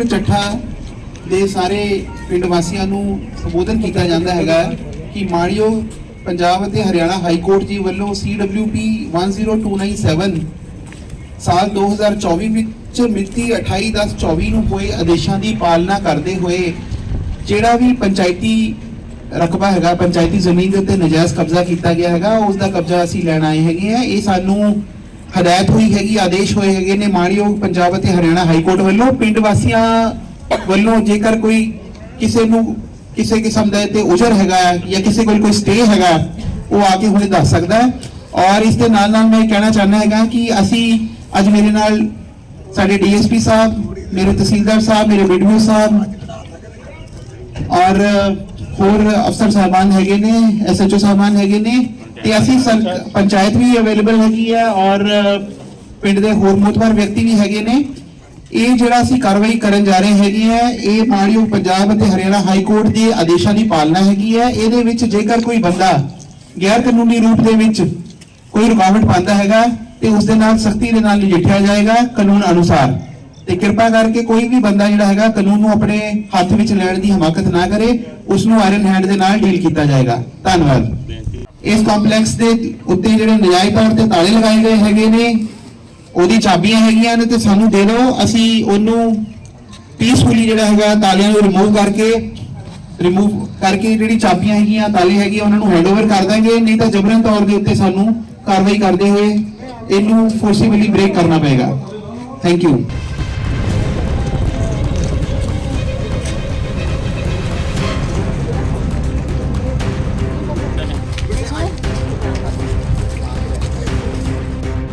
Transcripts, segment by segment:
ਨਗਰ ਚੱਠਾ ਦੇ ਸਾਰੇ ਪਿੰਡ ਵਾਸੀਆਂ ਨੂੰ ਸੰਬੋਧਨ ਕੀਤਾ ਜਾਂਦਾ ਹੈਗਾ ਕਿ ਮਾਣਯੋਗ ਪੰਜਾਬ ਅਤੇ ਹਰਿਆਣਾ ਹਾਈ ਕੋਰਟ ਜੀ ਵੱਲੋਂ CWP 10297 ਸਾਲ 2024 ਵਿੱਚ ਮਿਤੀ 28/10/24 ਨੂੰ ਹੋਏ ਆਦੇਸ਼ਾਂ ਦੀ ਪਾਲਣਾ ਕਰਦੇ ਹੋਏ ਜਿਹੜਾ ਵੀ ਪੰਚਾਇਤੀ ਰਕਬਾ ਹੈਗਾ, ਪੰਚਾਇਤੀ ਜ਼ਮੀਨ ਦੇ ਉੱਤੇ ਨਜਾਇਜ਼ ਕਬਜ਼ਾ ਕੀਤਾ ਗਿਆ ਹੈਗਾ, ਉਸ ਦਾ ਕਬਜ਼ਾ ਅਸੀਂ ਲੈਣ ਆਏ ਹੈਗੇ ਆ ਇਹ ਸਾਨੂੰ ਹਦਾਇਤ ਹੋਈ ਹੈਗੀ, ਆਦੇਸ਼ ਹੋਏ ਹੈਗੇ ਨੇ ਮਾਣਯੋਗ ਪੰਜਾਬ ਅਤੇ ਹਰਿਆਣਾ ਹਾਈ ਕੋਰਟ ਵੱਲੋਂ। ਪਿੰਡ ਵਾਸੀਆਂ ਵੱਲੋਂ ਜੇਕਰ ਕੋਈ ਕਿਸੇ ਨੂੰ ਕਿਸੇ ਕਿਸਮ ਦਾ ਤੇ ਉਜਰ ਹੈਗਾ ਜਾਂ ਕਿਸੇ ਕੋਲ ਕੋਈ ਸਟੇ ਹੈਗਾ ਉਹ ਆ ਕੇ ਹੁਣੇ ਦੱਸ ਸਕਦਾ ਔਰ ਇਸ ਦੇ ਨਾਲ ਨਾਲ ਮੈਂ ਕਹਿਣਾ ਚਾਹੁੰਦਾ ਹੈਗਾ ਕਿ ਅਸੀਂ ਅੱਜ ਮੇਰੇ ਨਾਲ ਸਾਡੇ ਡੀਐਸਪੀ ਸਾਹਿਬ, ਮੇਰੇ ਤਹਿਸੀਲਦਾਰ ਸਾਹਿਬ, ਮੇਰੇ ਵੀਡੀਓ ਸਾਹਿਬ ਔਰ ਹੋਰ ਅਫਸਰ ਸਾਹਿਬਾਨ ਹੈਗੇ ਨੇ, ਐਸਐਚਓ ਸਾਹਿਬਾਨ ਹੈਗੇ ਨੇ। ਤੇ ਅਸੀਂ ਪੰਚਾਇਤ ਵੀ ਅਵੇਲੇਬਲ ਹੈਗੀ ਹੈ ਔਰ ਪਿੰਡ ਦੇ ਹੋਰ ਮੋਤਬਰ ਵਿਅਕਤੀ ਵੀ ਹੈਗੇ ਨੇ। ਇਹ ਜਿਹੜਾ ਅਸੀਂ ਕਾਰਵਾਈ ਕਰਨ ਜਾ ਰਹੇ ਹੈਗੇ ਹੈ ਇਹ ਮਾਣਯੋਗ ਪੰਜਾਬ ਅਤੇ ਹਰਿਆਣਾ ਹਾਈ ਕੋਰਟ ਦੇ ਆਦੇਸ਼ਾਂ ਦੀ ਪਾਲਣਾ ਹੈਗੀ ਹੈ ਇਹਦੇ ਵਿੱਚ ਜੇਕਰ ਕੋਈ ਬੰਦਾ ਗੈਰ ਕਾਨੂੰਨੀ ਰੂਪ ਦੇ ਵਿੱਚ ਕੋਈ ਰੁਕਾਵਟ ਪਾਉਂਦਾ ਹੈਗਾ ਤੇ ਉਸ ਦੇ ਨਾਲ ਸਖਤੀ ਦੇ ਨਾਲ ਨਜਿੱਠਿਆ ਜਾਏਗਾ ਕਾਨੂੰਨ ਅਨੁਸਾਰ। ਤੇ ਕਿਰਪਾ ਕਰਕੇ ਕੋਈ ਵੀ ਬੰਦਾ ਜਿਹੜਾ ਹੈਗਾ ਕਾਨੂੰਨ ਨੂੰ ਆਪਣੇ ਹੱਥ ਵਿੱਚ ਲੈਣ ਦੀ ਹਮਾਕਤ ਨਾ ਕਰੇ ਉਸ ਨੂੰ ਆਇਰਨ ਹੈਂਡ ਦੇ ਨਾਲ ਡੀਲ ਕੀਤਾ ਜਾਏਗਾ। ਧੰਨਵਾਦ। ਇਸ ਕੰਪਲੈਕਸ ਦੇ ਉੱਤੇ ਜਿਹੜੇ ਨਜਾਇਜ਼ ਤੌਰ ਤੇ ਤਾਲੇ ਲਗਾਏ ਗਏ ਹੈਗੇ ਨੇ, ਉਹਦੀ ਚਾਬੀਆਂ ਹੈਗੀਆਂ ਨੇ ਤੇ ਸਾਨੂੰ ਦੇ ਦਿਓ, ਅਸੀਂ ਉਹਨੂੰ ਪੀਸਫੁਲੀ ਜਿਹੜਾ ਹੈਗਾ ਤਾਲਿਆਂ ਨੂੰ ਰਿਮੂਵ ਕਰਕੇ ਰਿਮੂਵ ਕਰਕੇ ਜਿਹੜੀ ਚਾਬੀਆਂ ਹੈਗੀਆਂ, ਤਾਲੇ ਹੈਗੇ, ਉਹਨਾਂ ਨੂੰ ਹੈਂਡਓਵਰ ਕਰ ਦਾਂਗੇ, ਨਹੀਂ ਤਾਂ ਜਬਰਨ ਤੌਰ ਦੇ ਉੱਤੇ ਸਾਨੂੰ ਕਾਰਵਾਈ ਕਰਦੇ ਹੋਏ ਇਹਨੂੰ ਫੋਰਸੀਬਲੀ ਬ੍ਰੇਕ ਕਰਨਾ ਪਏਗਾ। ਥੈਂਕ ਯੂ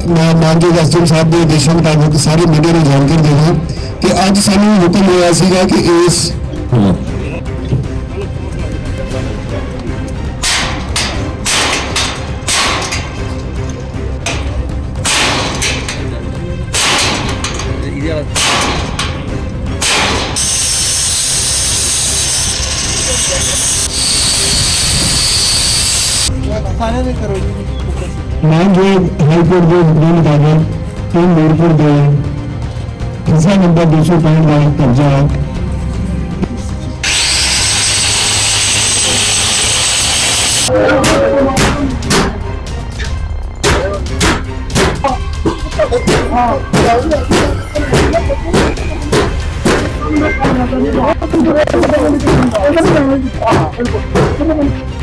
ਮੈਂ ਮਾਨਯੋਗ ਐਸਡੀਐਮ ਸਾਹਿਬ ਦੇ ਆਦੇਸ਼ਾਂ ਮੁਤਾਬਕ ਸਾਰੇ ਮੀਡੀਆ ਨੂੰ ਜਾਣਕਾਰੀ ਦੇਵਾਂ ਕਿ ਅੱਜ ਸਾਨੂੰ ਹੁਕਮ ਹੋਇਆ ਸੀਗਾ ਕਿ ਇਸ ਮਾਨਯੋਗ ਹਾਈ ਕੋਰਟ ਦੇ ਹੁਕਮਾਂ ਮੁਤਾਬਕ ਤਿੰਨ ਨੂਰਪੁਰ ਦੇ ਹਿੱਸਾ ਨੰਬਰ 265 ਦਾ ਕਬਜ਼ਾ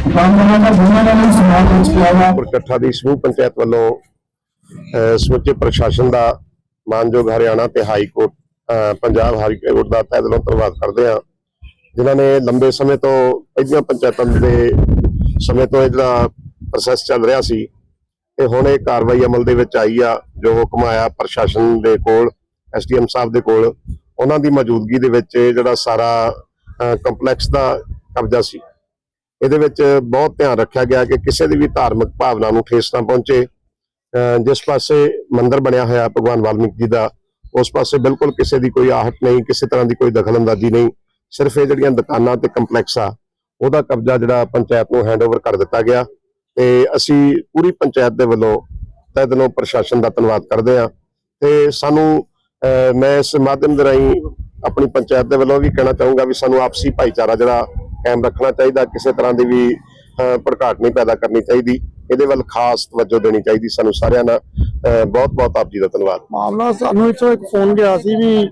ਕਾਮਰਾਨ ਦਾ ਗੁਨਾਹ ਦਾ ਸਮਾਨ ਵਿੱਚ ਪਿਆ ਵਾ ਦੀ ਸਮੂਹ ਪੰਚਾਇਤ ਵੱਲੋਂ ਸਮੁੱਚੇ ਪ੍ਰਸ਼ਾਸਨ ਦਾ ਮਾਨਯੋਗ ਹਰਿਆਣਾ ਤੇ high court Punjab high court ਦਾ ਤਹਿ ਦਿਲੋਂ ਧੰਨਵਾਦ ਕਰਦੇ ਹਾਂ, ਜਿਨ੍ਹਾਂ ਨੇ ਲੰਬੇ ਸਮੇਂ ਤੋਂ ਪਹਿਲੀਆਂ ਪੰਚਾਇਤਾਂ ਦੇ ਸਮੇਂ ਤੋਂ ਇਹ ਪ੍ਰੋਸੈਸ ਚੱਲ ਰਿਹਾ ਸੀ ਤੇ ਹੁਣ ਇਹ ਕਾਰਵਾਈ ਅਮਲ ਦੇ ਵਿੱਚ ਆਈ ਆ, ਜੋ ਹੁਕਮ ਆਇਆ ਪ੍ਰਸ਼ਾਸਨ ਦੇ ਕੋਲ, ਐਸਡੀਐਮ ਸਾਹਿਬ ਦੇ ਕੋਲ, ਉਹਨਾਂ ਦੀ ਮੌਜੂਦਗੀ ਦੇ ਵਿੱਚ ਜਿਹੜਾ ਸਾਰਾ ਕੰਪਲੈਕਸ ਦਾ ਕਬਜ਼ਾ ਸੀ। ਇਹਦੇ ਵਿੱਚ ਬਹੁਤ ਧਿਆਨ ਰੱਖਿਆ ਗਿਆ ਕਿ ਕਿਸੇ ਦੀ ਵੀ ਧਾਰਮਿਕ ਭਾਵਨਾ ਨੂੰ ਠੇਸ ਨਾ ਪਹੁੰਚੇ। ਜਿਸ ਪਾਸੇ ਮੰਦਿਰ ਬਣਿਆ ਹੋਇਆ ਭਗਵਾਨ ਵਾਲਮੀਕ ਜੀ ਦਾ, ਉਸ ਪਾਸੇ ਬਿਲਕੁਲ ਕਿਸੇ ਦੀ ਕੋਈ ਆਹਟ ਨਹੀਂ, ਕਿਸੇ ਤਰ੍ਹਾਂ ਦੀ ਕੋਈ ਦਖਲਅੰਦਾਜ਼ੀ ਨਹੀਂ। ਸਿਰਫ ਇਹ ਜਿਹੜੀਆਂ ਦੁਕਾਨਾਂ ਤੇ ਕੰਪਲੈਕਸ ਆ, ਉਹਦਾ ਕਬਜ਼ਾ ਜਿਹੜਾ ਪੰਚਾਇਤ ਨੂੰ ਹੈਂਡਓਵਰ ਕਰ ਦਿੱਤਾ ਗਿਆ ਤੇ ਅਸੀਂ ਪੂਰੀ ਪੰਚਾਇਤ ਦੇ ਵੱਲੋਂ ਤਹਿ ਦਿਲੋਂ ਪ੍ਰਸ਼ਾਸਨ ਦਾ ਧੰਨਵਾਦ ਕਰਦੇ ਹਾਂ। ਤੇ ਸਾਨੂੰ ਮੈਂ ਇਸ ਮਾਧਿਅਮ ਦੇ ਰਾਹੀਂ ਆਪਣੀ ਪੰਚਾਇਤ ਦੇ ਵੱਲੋਂ ਵੀ ਕਹਿਣਾ ਚਾਹੂੰਗਾ ਵੀ ਸਾਨੂੰ ਆਪਸੀ ਭਾਈਚਾਰਾ ਜਿਹੜਾ ਕਾਇਮ ਰੱਖਣਾ ਚਾਹੀਦਾ, ਕਿਸੇ ਤਰ੍ਹਾਂ ਦੀ ਵੀ ਭੜਕਾਟ ਨਹੀਂ ਪੈਦਾ ਕਰਨੀ ਚਾਹੀਦੀ। ਇਹਦੇ ਵੱਲ ਖਾਸ ਤਵੱਜੋ ਦੇਣੀ ਚਾਹੀਦੀ ਸਾਨੂੰ ਸਾਰਿਆਂ ਦਾ ਬਹੁਤ ਬਹੁਤ ਆਪ ਜੀ ਦਾ ਧੰਨਵਾਦ। ਮਾਮਲਾ ਸਾਨੂੰ ਇੱਥੋਂ ਇੱਕ ਫੋਨ ਗਿਆ ਸੀ ਵੀ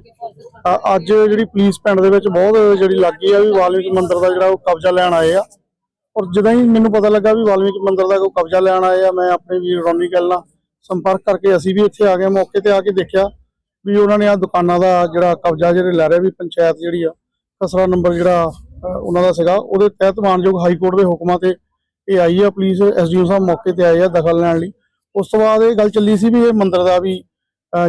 ਅੱਜ ਜਿਹੜੀ ਪੁਲਿਸ ਪਿੰਡ ਦੇ ਵਿੱਚ ਬਹੁਤ ਜਿਹੜੀ ਲੱਗੀ ਆ ਵੀ ਵਾਲਮੀਕ ਮੰਦਿਰ ਦਾ ਜਿਹੜਾ ਉਹ ਕਬਜ਼ਾ ਲੈਣ ਆਏ ਆ। ਔਰ ਜਦੋਂ ਹੀ ਮੈਨੂੰ ਪਤਾ ਲੱਗਾ ਵੀ ਵਾਲਮੀਕ ਮੰਦਿਰ ਦਾ ਕੋਈ ਕਬਜ਼ਾ ਲੈਣ ਆਏ ਆ, ਮੈਂ ਆਪਣੇ ਵੀਰ ਰੋਨੀ ਗੱਲ ਨਾਲ ਸੰਪਰਕ ਕਰਕੇ ਅਸੀਂ ਵੀ ਇੱਥੇ ਆ ਗਏ, ਮੌਕੇ ਤੇ ਆ ਕੇ ਦੇਖਿਆ ਵੀ ਉਹਨਾਂ ਨੇ ਆ ਦੁਕਾਨਾਂ ਦਾ ਜਿਹੜਾ ਕਬਜ਼ਾ ਜਿਹੜੇ ਲੈ ਰਹੇ ਵੀ ਪੰਚਾਇਤ ਜਿਹੜੀ ਆ, ਖਸਰਾ ਨੰਬਰ ਜਿਹੜਾ ਉਹਨਾਂ ਦਾ ਸੀਗਾ। ਉਹਦੇ ਤਹਿਤ ਮਾਨਯੋਗ ਹਾਈ ਕੋਰਟ ਦੇ ਹੁਕਮਾਂ ਤੇ ਇਹ ਆਈ ਆ। ਪੁਲਿਸ ਐਸਡੀਓ ਸਾਹਿਬ ਮੌਕੇ ਤੇ ਆਏ ਆ ਦਖਲ ਲੈਣ ਲਈ। ਉਸ ਤੋਂ ਬਾਅਦ ਇਹ ਗੱਲ ਚੱਲੀ ਸੀ ਵੀ ਇਹ ਮੰਦਿਰ ਦਾ ਵੀ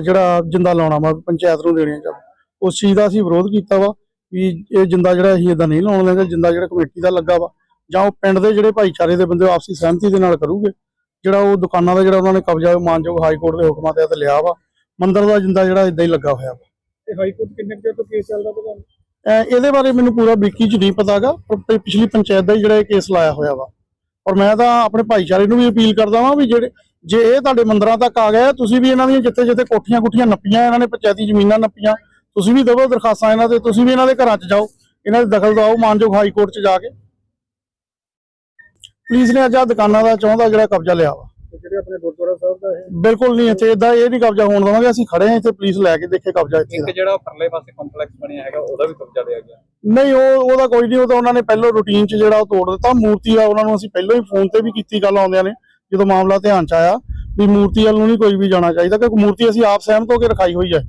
ਜਿਹੜਾ ਜਿੰਦਾ ਲਾਉਣਾ ਵਾ, ਪੰਚਾਇਤ ਨੂੰ ਦੇਣੀਆਂ ਚਾਹੀਦਾ ਉਸ ਚੀਜ਼ ਦਾ ਅਸੀਂ ਵਿਰੋਧ ਕੀਤਾ ਵਾ ਵੀ ਇਹ ਜਿੰਦਾ ਜਿਹੜਾ ਅਸੀਂ ਇਦਾਂ ਨਹੀਂ ਲਾਉਣ ਲੈਂਦੇ ਜਿੰਦਾ ਜਿਹੜਾ ਕਮੇਟੀ ਦਾ ਲੱਗਾ ਵਾ। ਜਾਂ ਉਹ ਪਿੰਡ ਦੇ ਜਿਹੜੇ ਭਾਈਚਾਰੇ ਦੇ ਬੰਦੇ ਆਪਸੀ ਸਹਿਮਤੀ ਦੇ ਨਾਲ ਕਰੂਗੇ। ਜਿਹੜਾ ਉਹ ਦੁਕਾਨਾਂ ਦਾ ਜਿਹੜਾ ਉਹਨਾਂ ਨੇ ਕਬਜ਼ਾ ਮਾਨਯੋਗ ਹਾਈ ਕੋਰਟ ਦੇ ਹੁਕਮਾਂ ਤਹਿਤ ਲਿਆ ਵਾ। ਮੰਦਿਰ ਦਾ ਜਿੰਦਾ ਜਿਹੜਾ ਇਦਾਂ ਹੀ ਲੱਗਾ ਹੋਇਆ ਵਾ। ਤੇ ਹਾਈ ਕੋਰਟ ਕਿੰਨੇ ਚਿਰ ਤੋਂ ਕੇਸ ਚੱਲਦਾ ਪਤਾ ਇਹਦੇ ਬਾਰੇ ਮੈਨੂੰ ਪੂਰਾ ਬਰੀਕੀ ਚ ਨਹੀਂ ਪਤਾਗਾ, ਪਰ ਪਿਛਲੀ ਪੰਚਾਇਤ ਦਾ ਹੀ ਜਿਹੜਾ ਇਹ ਕੇਸ ਲਾਇਆ ਹੋਇਆ ਵਾ। ਔਰ ਮੈਂ ਤਾਂ ਆਪਣੇ ਭਾਈਚਾਰੇ ਨੂੰ ਵੀ ਅਪੀਲ ਕਰਦਾ ਵਾਂ ਵੀ ਜਿਹੜੇ, ਜੇ ਇਹ ਤੁਹਾਡੇ ਮੰਦਰਾਂ ਤੱਕ ਆ ਗਿਆ, ਤੁਸੀਂ ਵੀ ਇਹਨਾਂ ਦੀਆਂ ਜਿੱਥੇ ਜਿੱਥੇ ਕੋਠੀਆਂ ਕੁੱਠੀਆਂ ਨੱਪੀਆਂ, ਇਹਨਾਂ ਨੇ ਪੰਚਾਇਤੀ ਜ਼ਮੀਨਾਂ ਨੱਪੀਆਂ, ਤੁਸੀਂ ਵੀ ਦਵੋ ਦਰਖਾਸਤਾਂ ਇਹਨਾਂ ਦੇ ਤੁਸੀਂ ਵੀ ਇਹਨਾਂ ਦੇ ਘਰਾਂ 'ਚ ਜਾਓ, ਇਹਨਾਂ ਦੇ ਦਖਲ ਦਿਵਾਓ ਮਾਨਯੋਗ ਹਾਈ ਕੋਰਟ 'ਚ ਜਾ ਕੇ। ਪੁਲਿਸ ਨੇ ਅੱਜ ਆ ਦੁਕਾਨਾਂ ਦਾ ਚਾਹੁੰਦਾ ਜਿਹੜਾ ਕਬਜ਼ਾ ਲਿਆ ਵਾ। ਜਿਹੜੇ ਆਪਣੇ ਗੁਰਦੁਆਰਾ ਸਾਹਿਬ ਦਾ ਇਹ ਬਿਲਕੁਲ ਨਹੀਂ ਇੱਥੇ ਇਦਾਂ ਇਹ ਨਹੀਂ ਕਬਜ਼ਾ ਹੋਣ ਦੇਵਾਂਗੇ ਅਸੀਂ ਖੜੇ ਹਾਂ ਇੱਥੇ ਪੁਲਿਸ ਲੈ ਕੇ ਦੇਖੇ ਕਬਜ਼ਾ ਇੱਥੇ। ਦਾ। ਇੱਕ ਜਿਹੜਾ ਪਰਲੇ ਪਾਸੇ ਕੰਪਲੈਕਸ ਬਣਿਆ ਹੈਗਾ ਉਹਦਾ ਵੀ ਕਬਜ਼ਾ ਲਿਆ ਗਿਆ। ਨਹੀਂ ਉਹ ਉਹਦਾ ਕੋਈ ਨਹੀਂ ਉਹ ਤਾਂ ਉਹਨਾਂ ਨੇ ਪਹਿਲਾਂ ਰੂਟੀਨ 'ਚ ਜਿਹੜਾ ਉਹ ਤੋੜ ਦਿੱਤਾ। ਮੂਰਤੀ ਆ ਉਹਨਾਂ ਨੂੰ ਅਸੀਂ ਪਹਿਲਾਂ ਹੀ ਫੋਨ ਤੇ ਵੀ ਕੀਤੀ ਗੱਲ ਆਉਂਦਿਆਂ ਨੇ ਜਦੋਂ ਮਾਮਲਾ ਧਿਆਨ 'ਚ ਆਇਆ ਵੀ ਮੂਰਤੀ ਵੱਲ ਨੂੰ ਨਹੀਂ ਕੋਈ ਵੀ ਜਾਣਾ ਚਾਹੀਦਾ ਕਿਉਂਕਿ ਮੂਰਤੀ ਅਸੀਂ ਆਪ ਸਹਿਮਤ ਹੋ ਕੇ ਰਖਾਈ ਹੋਈ ਹੈ।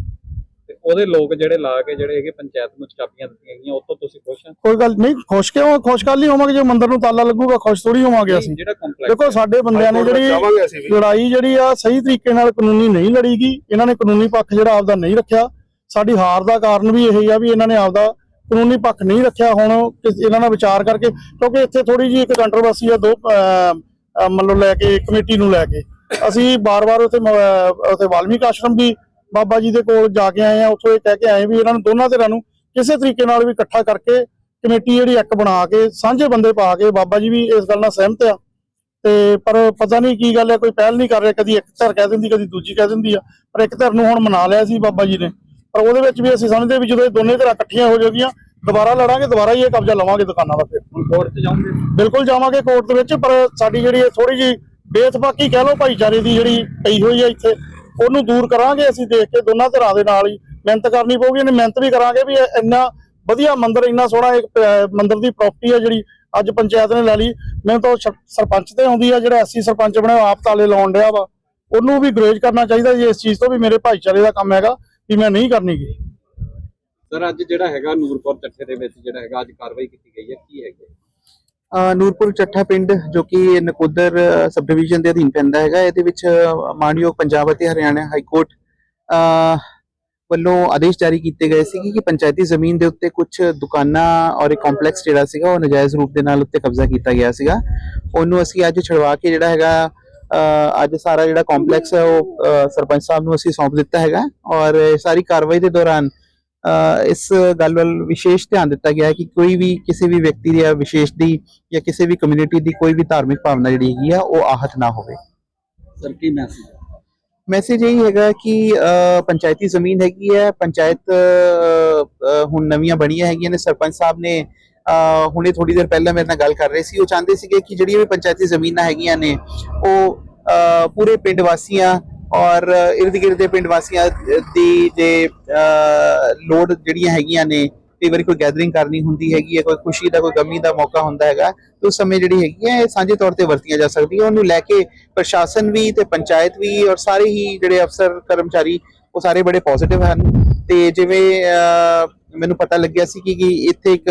ਉਹਦੇ ਲੋਕ ਜਿਹੜੇ ਲਾ ਕੇ ਜਿਹੜੇ ਹੈਗੇ ਪੰਚਾਇਤ ਨੂੰ ਚਾਬੀਆਂ ਦਿੱਤੀਆਂ ਗਈਆਂ ਉਹ ਤੋਂ ਤੁਸੀਂ ਖੁਸ਼ ਹੋ ਕੋਈ ਗੱਲ ਨਹੀਂ ਖੁਸ਼ ਕਿਉਂ ਖੁਸ਼ ਕੱਲ ਹੀ ਹੋਵਾਂਗੇ ਜੇ ਮੰਦਿਰ ਨੂੰ ਤਾਲਾ ਲੱਗੂਗਾ ਖੁਸ਼ ਥੋੜੀ ਹੋਵਾਂਗੇ ਅਸੀਂ। ਜਿਹੜਾ ਕੰਪਲੈਕਸ ਦੇਖੋ ਸਾਡੇ ਬੰਦਿਆਂ ਨੇ ਜਿਹੜੀ ਲੜਾਈ ਜਿਹੜੀ ਆ ਸਹੀ ਤਰੀਕੇ ਨਾਲ ਕਾਨੂੰਨੀ ਨਹੀਂ ਲੜੀ ਗਈ ਇਹਨਾਂ ਨੇ ਕਾਨੂੰਨੀ ਪੱਖ ਜਿਹੜਾ ਆਪਦਾ ਨਹੀਂ ਰੱਖਿਆ। ਸਾਡੀ ਹਾਰ ਦਾ ਕਾਰਨ ਵੀ ਇਹ ਆ ਵੀ ਇਹਨਾਂ ਨੇ ਆਪਦਾ ਕਾਨੂੰਨੀ ਪੱਖ ਨਹੀਂ ਰੱਖਿਆ। ਹੁਣ ਇਹਨਾਂ ਨਾਲ ਵਿਚਾਰ ਕਰਕੇ ਕਿਉਂਕਿ ਇੱਥੇ ਥੋੜੀ ਜੀ ਇੱਕ ਕੰਟਰੋਵਰਸੀ ਆ ਦੋ ਮੰਨ ਲਓ ਲੈ ਕੇ ਕਮੇਟੀ ਨੂੰ ਲੈ ਕੇ। ਅਸੀਂ ਬਾਰ-ਬਾਰ ਉੱਥੇ ਉੱਥੇ ਵਾਲਮੀਕ ਆਸ਼ਰਮ ਵੀ ਬਾਬਾ ਜੀ ਦੇ ਕੋਲ ਜਾ ਕੇ ਆਏ ਆ ਉੱਥੋਂ ਇਹ ਕਹਿ ਕੇ ਆਏ ਵੀ ਇਹਨਾਂ ਨੂੰ ਦੋਨਾਂ ਧਿਰਾਂ ਨੂੰ ਕਿਸੇ ਤਰੀਕੇ ਨਾਲ ਵੀ ਇਕੱਠਾ ਕਰਕੇ ਕਮੇਟੀ ਜਿਹੜੀ ਇੱਕ ਬਣਾ ਕੇ ਸਾਂਝੇ ਬੰਦੇ ਪਾ ਕੇ ਬਾਬਾ ਜੀ ਵੀ ਇਸ ਗੱਲ ਨਾਲ ਸਹਿਮਤ ਆ। ਤੇ ਪਰ ਪਤਾ ਨਹੀਂ ਕੀ ਗੱਲ ਹੈ ਕੋਈ ਪਹਿਲ ਨਹੀਂ ਕਰ ਰਿਹਾ ਕਦੀ ਇੱਕ ਧਿਰ ਕਹਿ ਦਿੰਦੀ ਕਦੀ ਦੂਜੀ ਕਹਿ ਦਿੰਦੀ ਆ। ਪਰ ਇੱਕ ਧਿਰ ਨੂੰ ਹੁਣ ਮਨਾ ਲਿਆ ਸੀ ਬਾਬਾ ਜੀ ਨੇ। ਪਰ ਉਹਦੇ ਵਿੱਚ ਵੀ ਅਸੀਂ ਸਮਝਦੇ ਵੀ ਜਦੋਂ ਇਹ ਦੋਨੇ ਧਿਰਾਂ ਇਕੱਠੀਆਂ ਹੋ ਜਾਗੀਆਂ ਦੁਬਾਰਾ ਲੜਾਂਗੇ ਦੁਬਾਰਾ ਹੀ ਇਹ ਕਬਜ਼ਾ ਲਵਾਂਗੇ ਦੁਕਾਨਾਂ ਦਾ ਫਿਰ। ਹੁਣ ਕੋਰਟ 'ਚ ਜਾਓਗੇ? ਬਿਲਕੁਲ ਜਾਵਾਂਗੇ ਕੋਰਟ ਦੇ ਵਿੱਚ ਪਰ ਸਾਡੀ ਜਿਹੜੀ ਥੋੜੀ ਜੀ ਬੇਇਤਫਾਕੀ ਕਹਿ ਲਓ ਭਾਈਚਾਰੇ ਦੀ ਜਿਹੜੀ ਪਈ ਹੋਈ ਹੈ ਇੱਥੇ। ਉਹਨੂੰ ਦੂਰ ਕਰਾਂਗੇ, ਅਸੀਂ ਦੇਖ ਕੇ ਦੋਨਾਂ ਧਿਰਾਂ ਦੇ ਨਾਲ ਹੀ ਮਿਹਨਤ ਕਰਨੀ ਪਊਗੀ, ਇਹਨੇ ਮਿਹਨਤ ਵੀ ਕਰਾਂਗੇ ਵੀ ਇੰਨਾ ਵਧੀਆ ਮੰਦਿਰ, ਇੰਨਾ ਸੋਹਣਾ ਇੱਕ ਮੰਦਿਰ ਦੀ ਪ੍ਰਾਪਰਟੀ ਹੈ ਜਿਹੜੀ ਅੱਜ ਪੰਚਾਇਤ ਨੇ ਲੈ ਲਈ। ਮੈਨੂੰ ਤਾਂ ਸਰਪੰਚ ਤੇ ਆਉਂਦੀ ਆ, ਜਿਹੜਾ ਐਸੀ ਸਰਪੰਚ ਬਣਿਆ, ਉਹ ਆਪ ਤਾਲੇ ਲਾਉਣ ਡਿਆ ਵਾ। ਉਹਨੂੰ ਵੀ ਗਰੇਜ ਕਰਨਾ ਚਾਹੀਦਾ ਜੀ, ਇਸ ਚੀਜ਼ ਤੋਂ ਵੀ ਮੇਰੇ ਭਾਈਚਾਰੇ ਦਾ ਕੰਮ ਹੈਗਾ ਵੀ ਮੈਂ ਨਹੀਂ ਕਰਨੀ ਗੀ। ਸਰ ਅੱਜ ਜਿਹੜਾ ਹੈਗਾ ਨੂਰਪੁਰ ਚੱਠੇ ਦੇ ਵਿੱਚ ਜਿਹੜਾ ਹੈਗਾ, ਅੱਜ ਕਾਰਵਾਈ ਕੀਤੀ ਗਈ ਹੈ, ਕੀ ਹੈਗਾ? ਨੂਰਪੁਰ ਚੱਠਾ ਪਿੰਡ ਜੋ ਕਿ ਨਕੋਦਰ ਸਬ ਡਿਵੀਜ਼ਨ ਦੇ ਅਧੀਨ ਪੈਂਦਾ ਹੈਗਾ ਇਹਦੇ ਵਿੱਚ ਅ, ਮਾਣਯੋਗ ਪੰਜਾਬ ਅਤੇ ਹਰਿਆਣਾ ਹਾਈ ਕੋਰਟ ਵੱਲੋਂ ਆਦੇਸ਼ ਜਾਰੀ ਕੀਤੇ ਗਏ ਸੀ ਕਿ ਪੰਚਾਇਤੀ ਜ਼ਮੀਨ ਦੇ ਉੱਤੇ ਕੁਝ ਦੁਕਾਨਾਂ ਔਰ ਇੱਕ ਕੰਪਲੈਕਸ ਜਿਹੜਾ ਸੀਗਾ ਉਹ ਨਜਾਇਜ਼ ਰੂਪ ਦੇ ਨਾਲ ਉੱਤੇ ਕਬਜ਼ਾ ਕੀਤਾ ਗਿਆ ਸੀਗਾ। ਉਹਨੂੰ ਅਸੀਂ ਅੱਜ ਛੁਡਵਾ ਕੇ ਜਿਹੜਾ ਹੈਗਾ ਅੱਜ ਸਾਰਾ ਜਿਹੜਾ ਕੰਪਲੈਕਸ ਹੈ ਉਹ ਸਰਪੰਚ ਸਾਹਿਬ ਨੂੰ ਅਸੀਂ ਸੌਂਪ ਦਿੱਤਾ ਹੈਗਾ ਔਰ ਸਾਰੀ ਕਾਰਵਾਈ ਦੇ ਦੌਰਾਨ ਇਸ ਗੱਲ ਵੱਲ ਵਿਸ਼ੇਸ਼ ਧਿਆਨ ਦਿੱਤਾ ਗਿਆ ਹੈ ਕਿ ਕੋਈ ਵੀ ਕਿਸੇ ਵੀ ਵਿਅਕਤੀ ਦੀ ਜਾਂ ਵਿਸ਼ੇਸ਼ ਦੀ ਜਾਂ ਕਿਸੇ ਵੀ ਕਮਿਊਨਿਟੀ ਦੀ ਕੋਈ ਵੀ ਧਾਰਮਿਕ ਭਾਵਨਾ ਜਿਹੜੀ ਹੈਗੀ ਆ ਉਹ ਆਹਤ ਨਾ ਹੋਵੇ। ਸਰ ਕੀ ਮੈਸੇਜ ਮੈਸੇਜ ਇਹ ਹੈਗਾ ਕਿ ਪੰਚਾਇਤੀ ਜ਼ਮੀਨ ਹੈਗੀ ਹੈ ਪੰਚਾਇਤ ਹੁਣ ਨਵੀਆਂ ਬਣੀਆਂ ਹੈਗੀਆਂ ਨੇ। ਸਰਪੰਚ ਸਾਹਿਬ ਨੇ ਹੁਣੇ ਥੋੜੀ ਦੇਰ ਪਹਿਲਾਂ ਮੇਰੇ ਨਾਲ ਗੱਲ ਕਰ ਰਹੇ ਸੀ। ਉਹ ਚਾਹੁੰਦੇ ਸੀਗੇ ਕਿ ਜਿਹੜੀਆਂ ਵੀ ਪੰਚਾਇਤੀ ਜ਼ਮੀਨਾਂ ਹੈਗੀਆਂ ਨੇ ਉਹ ਪੂਰੇ ਪਿੰਡ ਵਾਸੀਆਂ ਔਰ ਇਰਦ ਗਿਰਦ ਦੇ ਪਿੰਡ ਵਾਸੀਆਂ ਦੀ ਜੇ ਲੋੜ ਜਿਹੜੀਆਂ ਹੈਗੀਆਂ ਨੇ, ਕਈ ਵਾਰੀ ਕੋਈ ਗੈਦਰਿੰਗ ਕਰਨੀ ਹੁੰਦੀ ਹੈਗੀ ਹੈ, ਕੋਈ ਖੁਸ਼ੀ ਦਾ, ਕੋਈ ਗਮੀ ਦਾ ਮੌਕਾ ਹੁੰਦਾ ਹੈਗਾ, ਤੇ ਉਸ ਸਮੇਂ ਜਿਹੜੀ ਹੈਗੀ ਹੈ, ਇਹ ਸਾਂਝੇ ਤੌਰ ਤੇ ਵਰਤੀਆਂ ਜਾ ਸਕਦੀਆਂ ਉਹਨੂੰ ਲੈ ਕੇ ਪ੍ਰਸ਼ਾਸਨ ਵੀ ਤੇ ਪੰਚਾਇਤ ਵੀ ਔਰ ਸਾਰੇ ਹੀ ਜਿਹੜੇ ਅਫਸਰ, ਕਰਮਚਾਰੀ, ਉਹ ਸਾਰੇ ਬੜੇ ਪੋਜ਼ਿਟਿਵ ਹਨ। ਤੇ ਜਿਵੇਂ ਮੈਨੂੰ ਪਤਾ ਲੱਗਿਆ ਸੀ ਕਿ ਕਿ ਇੱਥੇ ਇੱਕ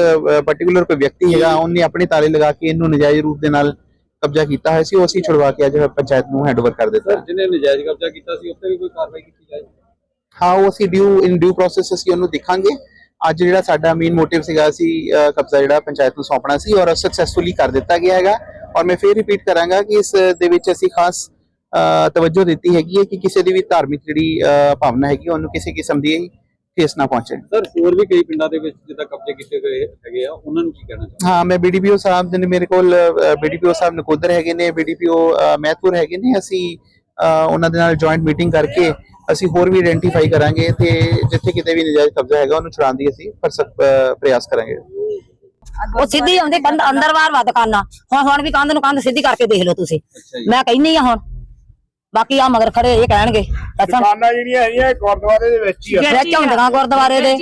ਪਾਰਟਿਕੂਲਰ ਕੋਈ ਵਿਅਕਤੀ ਹੈਗਾ, ਉਹਨੇ ਆਪਣੇ ਤਾਲੇ ਲਗਾ ਕੇ ਇਹਨੂੰ ਨਜਾਇਜ਼ ਰੂਪ ਦੇ ਨਾਲ ਕਬਜ਼ਾ ਕੀਤਾ ਹੋਇਆ ਸੀ ਉਹ ਅਸੀਂ ਛੁਡਵਾ ਕੇ ਅੱਜ ਪੰਚਾਇਤ ਨੂੰ ਹੈਂਡਓਵਰ ਕਰ ਦਿੱਤਾ। ਜਿਹਨੇ ਨਜਾਇਜ਼ ਕਬਜ਼ਾ ਕੀਤਾ ਸੀ ਉੱਤੇ ਵੀ ਕੋਈ ਕਾਰਵਾਈ ਕੀਤੀ ਜਾਏਗੀ ਹਾਂ ਉਹ ਅਸੀਂ ਡਿਊ ਇਨ ਡਿਊ ਪ੍ਰੋਸੈਸ ਅਸੀਂ ਉਹਨੂੰ ਦੇਖਾਂਗੇ। ਅੱਜ ਜਿਹੜਾ ਸਾਡਾ ਮੇਨ ਮੋਟਿਵ ਸੀਗਾ ਅਹ, ਕਬਜ਼ਾ ਜਿਹੜਾ ਪੰਚਾਇਤ ਨੂੰ ਸੌਂਪਣਾ ਸੀ ਔਰ ਸਕਸੈਸਫੁਲੀ ਕਰ ਦਿੱਤਾ ਗਿਆ ਹੈਗਾ। ਔਰ ਮੈਂ ਫੇਰ ਰਿਪੀਟ ਕਰਾਂਗਾ ਕਿ ਇਸ ਦੇ ਵਿੱਚ ਅਸੀਂ ਖਾਸ ਤਵੱਜੋ ਦਿੱਤੀ ਹੈਗੀ ਹੈ ਕਿ ਕਿਸੇ ਦੀ ਵੀ ਧਾਰਮਿਕ ਜਿਹੜੀ ਭਾਵਨਾ ਹੈਗੀ ਉਹਨੂੰ ਕਿਸੇ ਕਿਸਮ ਦੀ ਠੇਸ ਨਾ ਪਹੁੰਚੇ। ਸਰ ਹੋਰ ਵੀ ਕਈ ਪਿੰਡਾਂ ਦੇ ਵਿੱਚ ਜਿੱਦਾਂ ਕਬਜ਼ੇ ਕੀਤੇ ਗਏ ਹੈਗੇ ਆ ਉਹਨਾਂ ਨੂੰ ਕੀ ਕਹਿਣਾ ਚਾਹੁੰਦੇ ਹਾਂ ਮੈਂ ਬੀਡੀਪੀਓ ਸਾਹਿਬ ਦੇ ਨੇ ਮੇਰੇ ਕੋਲ ਬੀਡੀਪੀਓ ਸਾਹਿਬ ਨਕੋਦਰ ਹੈਗੇ ਨੇ ਬੀਡੀਪੀਓ ਮਹਿਤਪੁਰ ਹੈਗੇ ਨੇ। ਅਸੀਂ ਉਹਨਾਂ ਦੇ ਨਾਲ ਜੁਆਇੰਟ ਮੀਟਿੰਗ ਕਰਕੇ ਅਸੀਂ ਹੋਰ ਵੀ ਆਇਡੈਂਟੀਫਾਈ ਕਰਾਂਗੇ ਤੇ ਜਿੱਥੇ ਕਿਤੇ ਵੀ ਨਜਾਇਜ਼ ਕਬਜ਼ਾ ਹੈਗਾ ਉਹਨੂੰ ਛੁਡਾਉਣ ਦੀ ਅਸੀਂ ਪ੍ਰਯਾਸ ਕਰਾਂਗੇ। ਉਹ ਸਿੱਧੀ ਆਉਂਦੀ ਕੰਧ ਅੰਦਰ ਬਾਹਰ ਵਾ ਦੁਕਾਨਾਂ। ਹੁਣ ਹੁਣ ਵੀ ਕੰਧ ਨੂੰ ਕੰਧ ਸਿੱਧੀ ਕਰਕੇ ਦੇਖ ਲਓ ਤੁਸੀਂ। ਮੈਂ ਕਹਿੰਨੀ ਆ ਹੁਣ ਬਾਕੀ ਆ ਮਗਰ ਖੜੇ ਇਹ ਕਹਿਣਗੇ ਦੱਸਣ ਦੁਕਾਨਾਂ ਜਿਹੜੀਆਂ ਹੈਗੀਆਂ ਗੁਰਦੁਆਰੇ ਦੇ ਵਿੱਚ ਹੀ ਵਿੱਚ ਹੁੰਦੀਆਂ ਗੁਰਦੁਆਰੇ ਦੇ।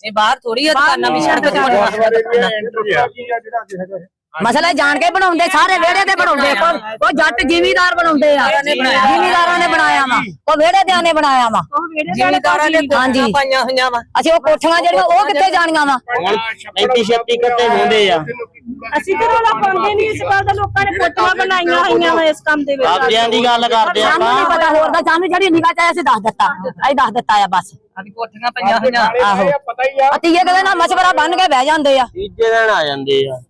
ਇਹ ਬਾਹਰ ਥੋੜੀ ਆ ਦੁਕਾਨਾਂ ਵੀ ਸੜਕ ਤੇ ਗੁਰਦੁਆਰੇ ਦੀ ਐਂਟਰੀ ਆ ਜਿਹੜਾ ਮਸਲਾ ਜਾਣ ਕੇ ਬਣਾਉਂਦੇ ਸਾਰੇ ਵਿਹੜੇ ਦੇ ਬਣਾਉਂਦੇ ਕੋਈ ਉਹ ਜੱਟ ਜ਼ਿਮੀਦਾਰ ਬਣਾਉਂਦੇ ਆ। ਜ਼ਿਮੀਦਾਰਾਂ ਨੇ ਬਣਾਇਆ ਵਾ। ਉਹ ਵਿਹੜੇ ਦਿਆਂ ਨੇ ਬਣਾਇਆ ਵਾ। ਜ਼ਿਮੀਦਾਰਾਂ ਨੇ ਕੋਠੀਆਂ ਹਾਂਜੀ। ਪਾਈਆਂ ਹੋਈਆਂ ਵਾ। ਅਸੀਂ ਉਹ ਕੋਠੀਆਂ ਜਿਹੜੀਆਂ ਉਹ ਕਿੱਥੇ ਜਾਣੀਆਂ ਵਾ? ਪੈਂਤੀ ਛੱਤੀ ਕੱਟੇ ਹੁੰਦੇ ਆ। ਅਸੀਂ ਤਾਂ ਰੌਲਾ ਪਾਉਂਦੇ ਨਹੀਂ ਇਸ ਗੱਲ ਦਾ। ਲੋਕਾਂ ਨੇ ਕੋਟੀਆਂ ਬਣਾਈਆਂ ਹੋਈਆਂ ਵਾ ਇਸ ਕੰਮ ਦੇ ਵਿੱਚ। ਆਪਦਿਆਂ ਦੀ ਗੱਲ ਕਰਦੇ ਸਾਨੂੰ ਨਹੀਂ ਆਪਾਂ। ਪਤਾ ਹੋਰ ਦਾ ਸਾਨੂੰ ਜਿਹੜੀ ਨਿਗਾਹ ਚ ਆਇਆ ਸੀ ਦੱਸ ਦਿੱਤਾ। ਅਸੀਂ ਦੱਸ ਦਿੱਤਾ ਆ ਬਸ। ਵੀ ਕੋਠੀਆਂ ਪਈਆਂ ਹੋਈਆਂ। ਆਹੋ। ਪਤਾ ਹੀ ਆ ਅਤੀਏ ਕਦੇ ਨਾ ਮਸ਼ਵਰਾ ਬਣ ਕੇ ਬਹਿ ਜਾਂਦੇ ਆ। ਤੀਜੇ ਦਿਨ ਆ ਜਾਂਦੇ ਆ।